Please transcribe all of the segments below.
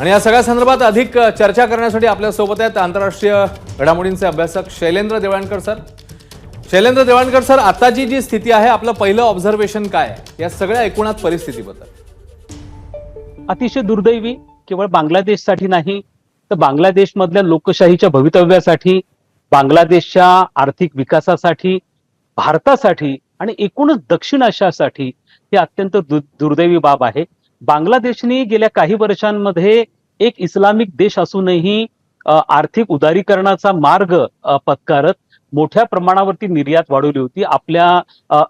आणि या सगळ्या संदर्भात अधिक चर्चा करण्यासाठी आपल्यासोबत आहेत आंतरराष्ट्रीय घडामोडींचे अभ्यासक शैलेंद्र देवाणकर सर. शैलेंद्र देवाणकर सर आताची जी स्थिती आहे आपलं पहिलं ऑब्झर्वेशन काय या सगळ्या एकूणात परिस्थितीबद्दल. अतिशय दुर्दैवी केवळ बांगलादेशसाठी नाही तर बांगलादेशमधल्या लोकशाहीच्या भवितव्यासाठी बांगलादेशच्या आर्थिक विकासासाठी भारतासाठी आणि एकूणच दक्षिण आशियासाठी ही अत्यंत दु- दुर्दैवी बाब आहे. बांगलादेशनी गेल्या काही वर्षांमध्ये एक इस्लामिक देश असूनही आर्थिक उदारीकरणाचा मार्ग पत्कारत मोठ्या प्रमाणावरती निर्यात वाढवली होती. आपल्या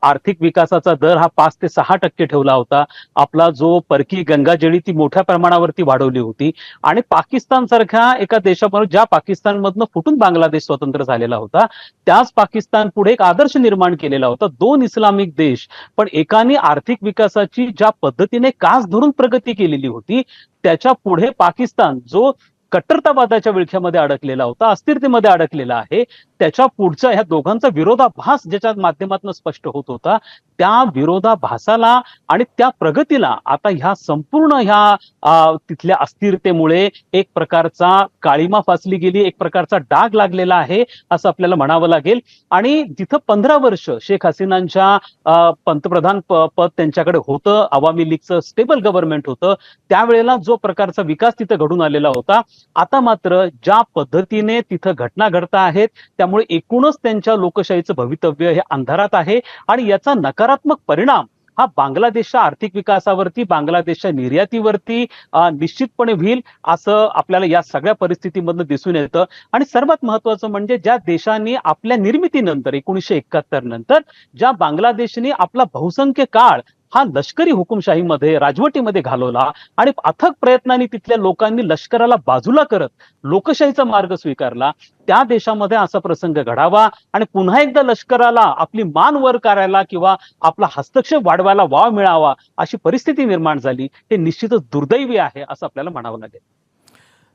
आर्थिक विकासाचा दर हा पाच ते सहा टक्के ठेवला होता. आपला जो परकी गंगाजळी ती मोठ्या प्रमाणावरती वाढवली होती. आणि पाकिस्तान सारख्या एका देशाबरोबर ज्या पाकिस्तानमधनं फुटून बांगलादेश स्वतंत्र झालेला होता त्याच पाकिस्तान पुढे एक आदर्श निर्माण केलेला होता. दोन इस्लामिक देश. पण एकाने आर्थिक विकासाची ज्या पद्धतीने कास धरून प्रगती केलेली होती त्याच्या पुढे पाकिस्तान जो कट्टरतावादाच्या विळख्यामध्ये अडकलेला होता अस्थिरतेमध्ये अडकलेला आहे. त्याच्या पुढचा ह्या दोघांचा विरोधाभास ज्याच्या माध्यमातून स्पष्ट होत होता त्या विरोधाभासाला आणि त्या प्रगतीला आता ह्या संपूर्ण ह्या तिथल्या अस्थिरतेमुळे एक प्रकारचा काळीमा फासली गेली एक प्रकारचा डाग लागलेला आहे असं आपल्याला म्हणावं लागेल. आणि जिथं पंधरा वर्ष शेख हसीनांच्या पंतप्रधान प- पद त्यांच्याकडे होतं आवामी लीगचं स्टेबल गव्हर्नमेंट होतं त्यावेळेला जो प्रकारचा विकास तिथं घडून आलेला होता आता मात्र ज्या पद्धतीने तिथं घटना घडता आहेत त्यामुळे एकूणच त्यांच्या लोकशाहीचं भवितव्य हे अंधारात आहे आणि याचा नकारात्मक परिणाम हा बांगलादेशच्या आर्थिक विकासावरती बांगलादेशच्या निर्यातीवरती निश्चितपणे होईल असं आपल्याला या सगळ्या परिस्थितीमधनं दिसून येतं. आणि सर्वात महत्वाचं म्हणजे ज्या देशांनी आपल्या निर्मितीनंतर एकोणीसशे एकाहत्तर नंतर ज्या बांगलादेशने आपला बहुसंख्य काळ हा लष्करी हुकुमशाहीमध्ये राजवटीमध्ये घालवला आणि अथक प्रयत्नांनी तिथल्या लोकांनी लष्कराला बाजूला करत लोकशाहीचा मार्ग स्वीकारला. त्या देशामध्ये असा प्रसंग घडावा आणि पुन्हा एकदा लष्कराला आपली मान वर करायला किंवा आपला हस्तक्षेप वाढवायला वाव मिळावा अशी परिस्थिती निर्माण झाली. हे निश्चितच दुर्दैवी आहे असं आपल्याला म्हणावं लागेल.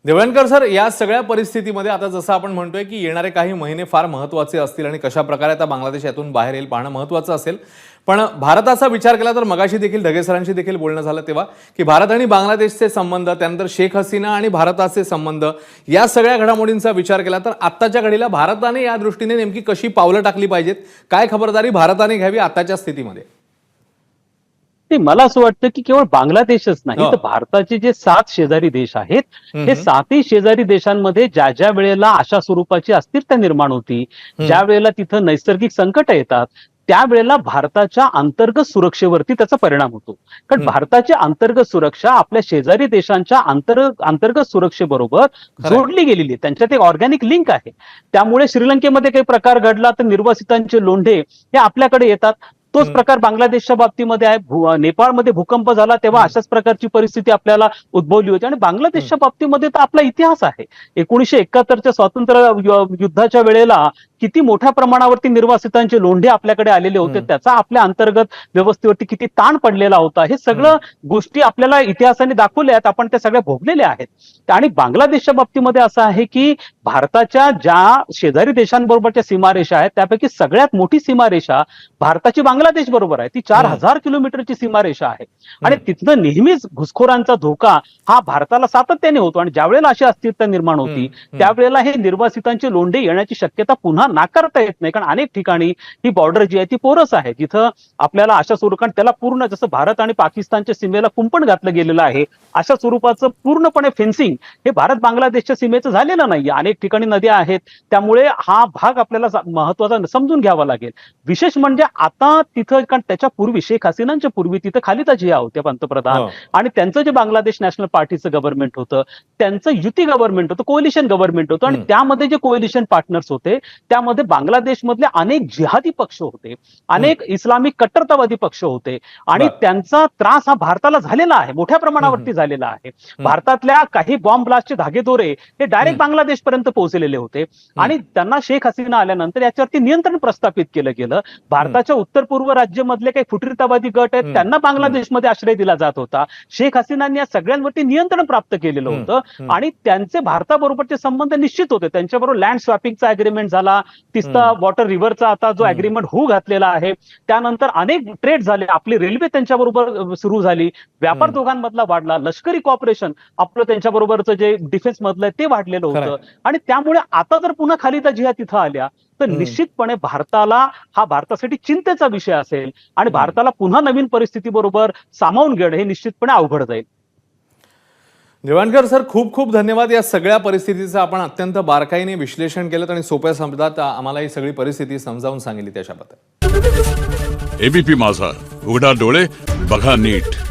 देवळणकर सर या सगळ्या परिस्थितीमध्ये आता जसं आपण म्हणतोय की येणारे काही महिने फार महत्त्वाचे असतील आणि कशा प्रकारे आता बांगलादेश यातून बाहेर येईल पाहणं महत्वाचं असेल. पण भारताचा विचार केला तर मगाशी देखील ढगे सरांशी देखील बोलणं झालं तेव्हा की भारत आणि बांगलादेशचे संबंध त्यानंतर शेख हसीना आणि भारताचे संबंध या सगळ्या घडामोडींचा विचार केला तर आत्ताच्या घडीला भारताने या दृष्टीने नेमकी कशी पावलं टाकली पाहिजेत? काय खबरदारी भारताने घ्यावी आताच्या स्थितीमध्ये? ते मला असं वाटतं की केवळ बांगलादेशच नाही हो. तर भारताचे जे सात शेजारी देश आहेत हे. सातही शेजारी देशांमध्ये ज्या ज्या वेळेला अशा स्वरूपाची अस्थिरता निर्माण होती ज्या वेळेला तिथं नैसर्गिक संकट येतात त्यावेळेला भारताच्या अंतर्गत सुरक्षेवरती त्याचा परिणाम होतो कारण. भारताची अंतर्गत सुरक्षा आपल्या शेजारी देशांच्या अंतर अंतर्गत सुरक्षेबरोबर. जोडली गेलेली आहे त्यांच्यात एक ऑर्गॅनिक लिंक आहे त्यामुळे श्रीलंकेमध्ये काही प्रकार घडला तर निर्वासितांचे लोंढे हे आपल्याकडे येतात तोच. प्रकार बांगलादेशच्या बाबतीमध्ये आहे भू- नेपाळमध्ये भूकंप झाला तेव्हा. अशाच प्रकारची परिस्थिती आपल्याला उद्भवली होती आणि बांगलादेशच्या बाबतीमध्ये तर आपला इतिहास आहे एकोणीशे एकाहत्तरच्या स्वातंत्र्य युद्धाच्या वेळेला किती मोठ्या प्रमाणावरती निर्वासितांचे लोंढे आपल्याकडे आलेले होते. त्याचा आपल्या अंतर्गत व्यवस्थेवरती किती ताण पडलेला होता हे सगळं गोष्टी आपल्याला इतिहासाने दाखवल्या आहेत आपण त्या सगळ्या भोगलेल्या आहेत. आणि बांगलादेशच्या बाबतीमध्ये असं आहे की भारताच्या ज्या शेजारी देशांबरोबरच्या सीमारेषा आहेत त्यापैकी सगळ्यात मोठी सीमारेषा भारताची बांगलादेश बरोबर आहे. ती चार. हजार किलोमीटरची सीमारेषा आहे. आणि तिथनं नेहमीच घुसखोरांचा धोका हा भारताला सातत्याने होतो. आणि ज्यावेळेला अशी अस्थिरता निर्माण होती. त्यावेळेला हे निर्वासितांचे लोंढे येण्याची शक्यता पुन्हा नाकारता येत नाही. कारण अनेक ठिकाणी ही बॉर्डर जी आहे ती पोरस आहे. जिथं आपल्याला अशा स्वरूपात त्याला पूर्ण जसं भारत आणि पाकिस्तानच्या सीमेला कुंपण घातलं गेलेलं आहे अशा स्वरूपाचं पूर्णपणे फेन्सिंग हे भारत बांगलादेशच्या सीमेचं झालेलं नाहीये. अनेक ठिकाणी नद्या आहेत. त्यामुळे हा भाग आपल्याला महत्त्वाचा समजून घ्यावा लागेल. विशेष म्हणजे आता तिथं कारण त्याच्या पूर्वी शेख हसीनांच्या पूर्वी तिथं खालिदा जिया होत्या पंतप्रधान. हो. आणि त्यांचं जे बांगलादेश नॅशनल पार्टीचं गव्हर्नमेंट होतं त्यांचं युती गव्हर्नमेंट होतं कोलिशन गव्हर्नमेंट होतं. आणि. त्यामध्ये जे कोलिशन पार्टनर्स होते त्यामध्ये बांगलादेशमधले अनेक जिहादी पक्ष होते अनेक इस्लामिक कट्टरतावादी पक्ष होते आणि. त्यांचा त्रास हा भारताला झालेला आहे मोठ्या प्रमाणावरती झालेला आहे. भारतातल्या काही बॉम्ब ब्लास्टचे धागेदोरे हे डायरेक्ट. बांगलादेश पर्यंत पोहोचलेले होते आणि त्यांना शेख हसीना आल्यानंतर याच्यावरती नियंत्रण प्रस्थापित केलं गेलं. भारताच्या उत्तर पूर्व राज्यामधले काही फुटीरतावादी गट आहेत. त्यांना बांगलादेशमध्ये आश्रय दिला जात होता. शेख हसीनांनी या सगळ्यांवरती नियंत्रण प्राप्त केलेलं. होतं. आणि त्यांचे भारताबरोबरचे संबंध निश्चित होते. त्यांच्याबरोबर लँड स्वॅपिंगचा अग्रीमेंट झाला. तिस्ता वॉटर रिव्हरचा आता जो अग्रीमेंट होऊ घातलेला आहे त्यानंतर अनेक ट्रेड झाले. आपली रेल्वे त्यांच्याबरोबर सुरू झाली. व्यापार. दोघांमधला वाढला. लष्करी कॉपरेशन आपलं त्यांच्याबरोबरचं जे डिफेन्स मधलं ते वाढलेलं. होतं. आणि त्यामुळे आता जर पुन्हा खाली त्या जिहा तिथं आल्या तर. निश्चितपणे भारताला हा भारतासाठी चिंतेचा विषय असेल आणि भारताला पुन्हा नवीन परिस्थिती बरोबर सामावून घेणं हे निश्चितपणे अवघड जाईल. देवाणकर सर खूप खूप धन्यवाद. या सगळ्या परिस्थितीचं आपण अत्यंत बारकाईने विश्लेषण केलं आणि सोप्या शब्दात आम्हाला ही सगळी परिस्थिती समजावून सांगितली त्याच्याबद्दल. एबीपी माझा. उघडा डोळे बघा नीट.